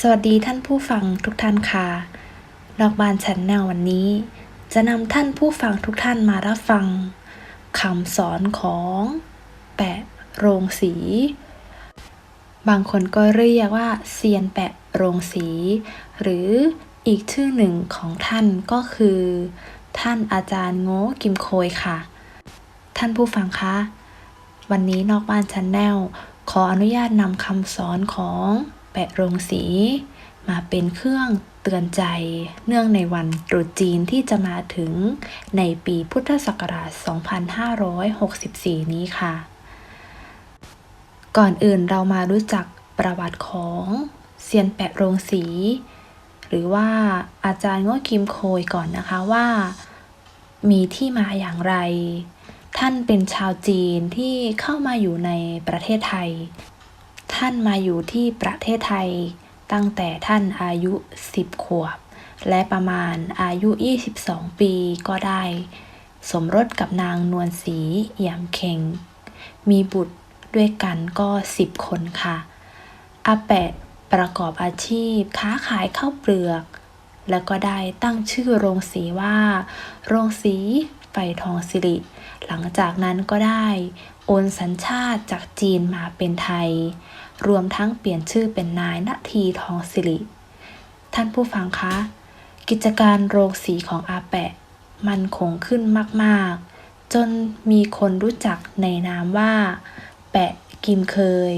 สวัสดีท่านผู้ฟังทุกท่านค่ะดอกบานชันแนลวันนี้ จะนำท่านผู้ฟังทุกท่านมารับฟังคำสอนของแปะโรงสี บางคนก็เรียกว่าเซียนแปะโรงสี หรืออีกชื่อหนึ่งของท่านก็คือ ท่านอาจารย์โง่กิมโคยค่ะ ท่านผู้ฟังคะวันนี้นอกบ้านชันแนลขออนุญาตนำคำสอนของ แปะโรงสี มาเป็นเครื่องเตือนใจ เนื่องในวันตรุษจีนที่จะมาถึงในปีพุทธศักราช 2564 นี้ค่ะ ก่อนอื่นเรามารู้จักประวัติของเซียนแปะโรงสี หรือว่าอาจารย์ง้อคิมโคยก่อนนะคะว่า มีที่มาอย่างไร ท่านเป็นชาวจีนที่เข้ามาอยู่ในประเทศไทย ท่านมาอยู่ที่ประเทศไทย ตั้งแต่ท่านอายุ 10 ขวบ และประมาณอายุ 22 ปีก็ได้ สมรสกับนางนวลศรีเอี่ยมเข่ง มีบุตรด้วยกันก็ 10 คนค่ะอาแปะประกอบอาชีพค้าขายข้าวเปลือก แล้วก็ได้ตั้งชื่อโรงสีว่า โรงสีไฟทองสิริ หลังจากนั้นก็ได้ โอนสัญชาติจากจีนมาเป็นไทย รวมทั้งเปลี่ยนชื่อเป็นนายนาทีทองสิริ ท่านผู้ฟังคะ กิจการโรงสีของอาแปะ มันคงขึ้นมากๆ จนมีคนรู้จักในนามว่า แปะกิมเคย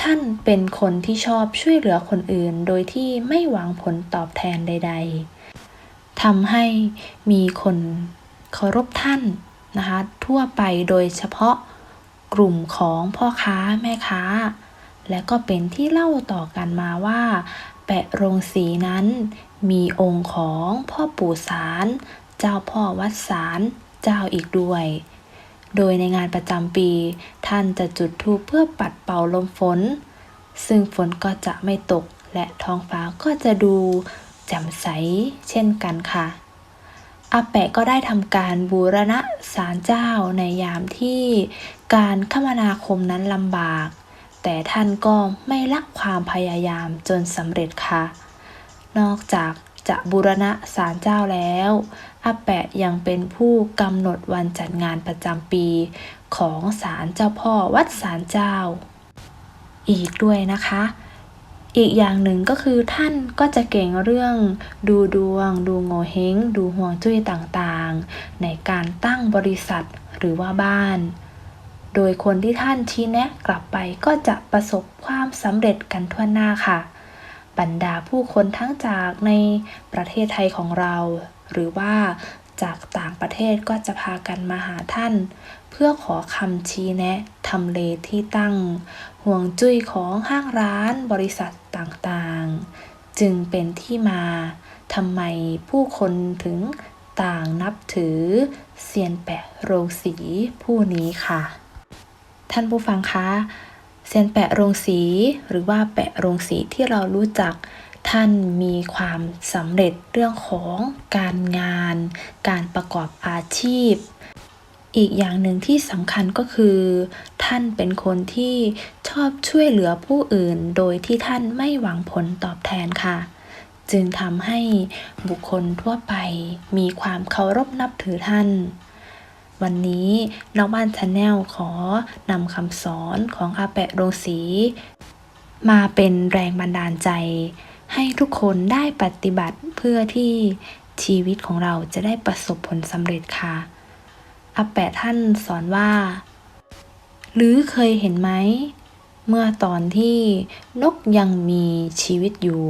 ท่านเป็นคนที่ชอบช่วยเหลือคนอื่นโดยที่ไม่หวังผลตอบแทนใด ๆทำให้มีคนเคารพท่านนะคะทั่วไปโดยเฉพาะกลุ่มของพ่อค้าแม่ค้า และก็เป็นที่เล่าต่อกันมาว่า แปะโรงสีนั้น มีองค์ของพ่อปู่สาร เจ้าพ่อวัดสารเจ้าอีกด้วย โดยในงานประจำปี ท่านจะจุดธูปเพื่อปัดเป่าลมฝน ซึ่งฝนก็จะไม่ตกและท้องฟ้าก็จะดูแจ่มใสเช่นกันค่ะอาแปะก็ได้ทำการบูรณะศาลเจ้าในยามที่การคมนาคมนั้นลำบาก แต่ท่านก็ไม่ลักความพยายามจนสำเร็จค่ะ นอกจากจะบูรณะศาลเจ้าแล้วอาแปะยังเป็นผู้กำหนดวันจัดงานประจำปีของศาลเจ้าพ่อวัดศาลเจ้า อีกด้วยนะคะ อีกอย่างหนึ่งก็คือท่านก็จะเก่งเรื่องดูดวง ดูโงเฮงดูห่วงจุ้ยต่างๆ ในการตั้งบริษัทหรือว่าบ้าน โดยคนที่ท่านชี้แนะกลับไปก็จะประสบความสำเร็จกันทั่วหน้าค่ะ บรรดาผู้คนทั้งจากในประเทศไทยของเรา หรือว่าจากต่างประเทศก็จะพากันมาหาท่าน เพื่อขอคำชี้แนะทำเลที่ตั้ง ห่วงจุ้ยของห้างร้านบริษัทต่างๆ จึงเป็นที่มาทำไมผู้คนถึงต่างนับถือเซียนแปะโรงสีผู้นี้ค่ะ ท่านผู้ฟังคะเซียนแปะโรงสีหรือว่าแปะโรงสีที่เรารู้จัก ท่านมีความสำเร็จเรื่องของการงาน การประกอบอาชีพ อีกอย่างหนึ่งที่สำคัญก็คือ ท่านเป็นคนที่ชอบช่วยเหลือผู้อื่น โดยที่ท่านไม่หวังผลตอบแทนค่ะ จึงทำให้บุคคลทั่วไปมีความเคารพนับถือท่าน วันนี้น้องบ้านชาแนลขอนำคำสอนของอาแปะโรงสี มาเป็นแรงบันดาลใจ ให้ทุกคนได้ปฏิบัติเพื่อที่ชีวิตของเราจะได้ประสบผลสำเร็จค่ะอาแปะท่านสอนว่า หรือเคยเห็นไหม เมื่อตอนที่นกยังมีชีวิตอยู่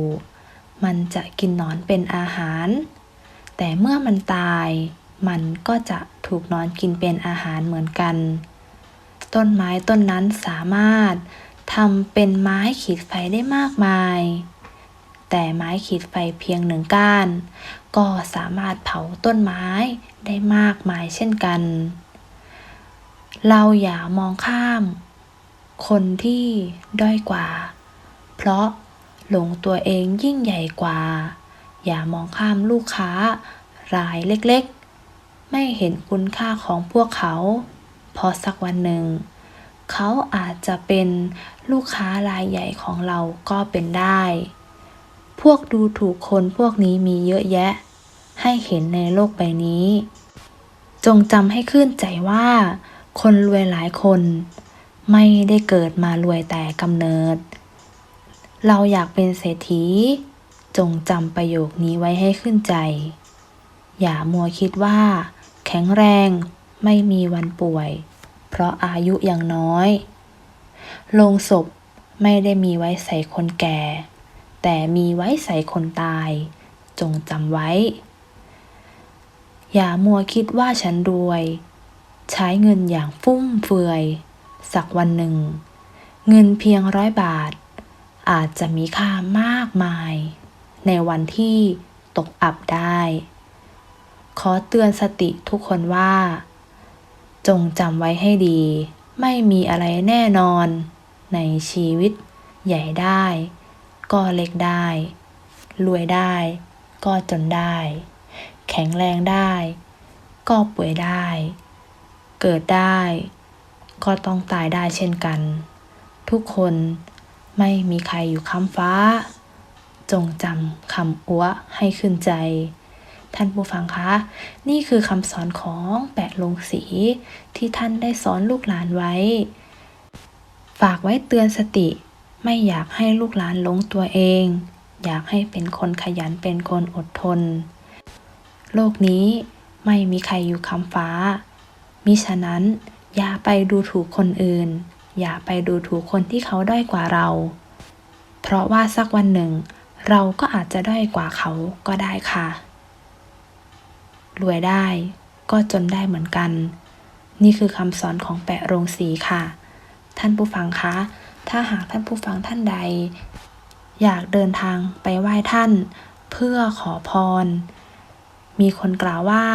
มันจะกินหนอนเป็นอาหาร แต่เมื่อมันตาย มันก็จะถูกนอนกินเป็นอาหารเหมือนกัน ต้นไม้ต้นนั้นสามารถทำเป็นไม้ขีดไฟได้มากมาย แต่ไม้ขีดไฟเพียงหนึ่งก้าน ก็สามารถเผาต้นไม้ได้มากมายเช่นกัน เราอย่ามองข้าม คนที่ด้อยกว่า เพราะหลงตัวเองยิ่งใหญ่กว่า อย่ามองข้ามลูกค้ารายเล็กๆ ไม่เห็นคุณค่าของพวกเขา พอสักวันหนึ่ง เขาอาจจะเป็นลูกค้ารายใหญ่ของเราก็เป็นได้ พวกดูถูกคนพวกนี้มีเยอะแยะ ให้เห็นในโลกใบนี้ จงจำให้ขึ้นใจว่า คนรวยหลายคน ไม่ได้เกิดมารวยแต่กำเนิด เราอยากเป็นเศรษฐี จงจำประโยคนี้ไว้ให้ขึ้นใจอย่ามัวคิดว่า แข็งแรง ไม่มีวันป่วย เพราะอายุยังน้อย โลงศพไม่ได้มีไว้ใส่คนแก่ แต่มีไว้ใส่คนตาย จงจำไว้ อย่ามัวคิดว่าฉันรวย ใช้เงินอย่างฟุ่มเฟือย สักวันหนึ่ง เงินเพียงร้อยบาท อาจจะมีค่ามากมาย ในวันที่ตกอับได้ ขอเตือนสติทุกคนว่า จงจำไว้ให้ดี ไม่มีอะไรแน่นอน ในชีวิต ใหญ่ได้ ก็เล็กได้ รวยได้ ก็จนได้ แข็งแรงได้ ก็ป่วยได้ เกิดได้ ก็ต้องตายได้เช่นกัน ทุกคนไม่มีใครอยู่ค้ำฟ้า จงจำคำอัวให้ขึ้นใจ ท่านผู้ฟังคะ นี่คือคำสอนของแปะลงสี ที่ท่านได้สอนลูกหลานไว้ ฝากไว้เตือนสติ ไม่อยากให้ลูกหลานหลงตัวเอง อยากให้เป็นคนขยันเป็นคนอดทน โลกนี้ไม่มีใครอยู่คำฟ้า มิฉะนั้น อย่าไปดูถูกคนอื่น อย่าไปดูถูกคนที่เขาด้อยกว่าเรา เพราะว่าสักวันหนึ่ง เราก็อาจจะด้อยกว่าเขาก็ได้ค่ะ รวยได้ ก็จนได้เหมือนกัน นี่คือคำสอนของแปะโรงสีค่ะ ท่านผู้ฟังคะ ถ้าหากท่านผู้ฟังท่านใด อยากเดินทางไปไหว้ท่าน เพื่อขอพร มีคนกล่าวว่า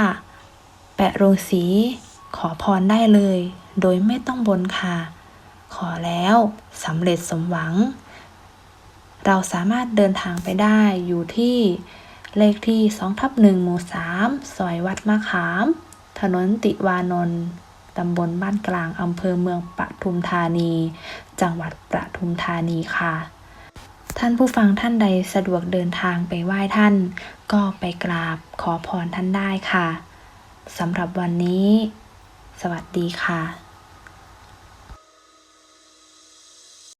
แปะโรงสีขอพรได้เลย โดยไม่ต้องบนค่ะ ขอแล้วสำเร็จสมหวัง เราสามารถเดินทางไปได้อยู่ที่ เลขที่2ทับ1หมู่3ซอยวัดมะขาม ถนนติวานนท์ตำบลบ้านกลางอำเภอเมืองปทุมธานี จังหวัดปทุมธานีค่ะ ท่านผู้ฟังท่านใดสะดวกเดินทางไปไหว้ท่าน ก็ไปกราบขอพรท่านได้ค่ะสำหรับวันนี้ สวัสดีค่ะ